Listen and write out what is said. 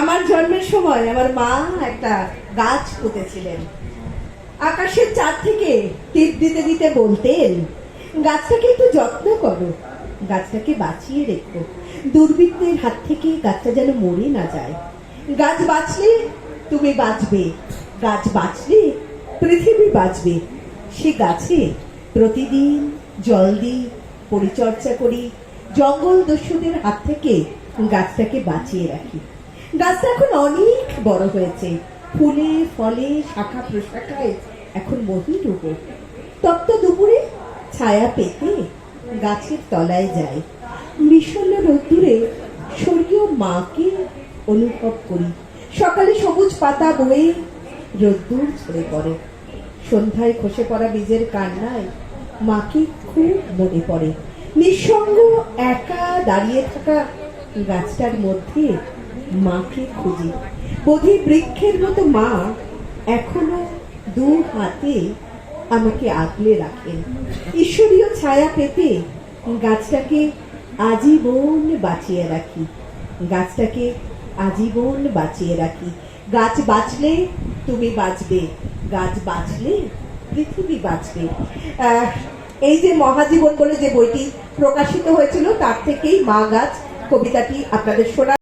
আমার জন্মের সময় আমার মা একটা গাছ পুঁতেছিলেন। আকাশের চাঁদ থেকে টিপ দিতে দিতে বলতেন, গাছটাকে একটু যত্ন করো, গাছটাকে বাঁচিয়ে রেখো। দুর্বৃত্তের হাত থেকে গাছটা যেন মরে না যায়। গাছ বাঁচলে তুমি বাঁচবে, গাছ বাঁচলে পৃথিবী বাঁচবে। সে গাছে প্রতিদিন জল দিই, পরিচর্যা করি, জঙ্গল দস্যুদের হাত থেকে গাছটাকে বাঁচিয়ে রাখি। গাছটা এখন অনেক বড় হয়েছে। ফুলে, ফলে, শাখা প্রশাখায় এখন মহিরূপ তপ্ত দুপুরে ছায়া পেতে গাছের তলায় যায়। বিষণ্ণ রোদ্দুরে স্বর্গীয় মাকে অনুভব করি। সকালে সবুজ পাতা বয়ে রোদ্দুর ঝরে পড়ে। সন্ধ্যায় খসে পড়া বীজের কান্নায় মাকে খুব মনে পড়ে। নিঃসঙ্গ একা দাঁড়িয়ে থাকা গাছটার মধ্যে মাকে খুঁজি। বোধি বৃক্ষের মতো মা এখনও দু হাতে আমাকে আগলে রাখেন ঈশ্বরীয় ছায়া পেতে গাছটাকে আজীবন বাঁচিয়ে রাখি। গাছটাকে আজীবন বাঁচিয়ে রাখি। গাছ বাঁচলে তুমি বাঁচবে। গাছ বাঁচলে পৃথিবী বাঁচবে। এই যে মহাজীবন বলে যে বইটি প্রকাশিত হয়েছিল, তার থেকেই মা গাছ কবিতাটি আপনাদের শোনা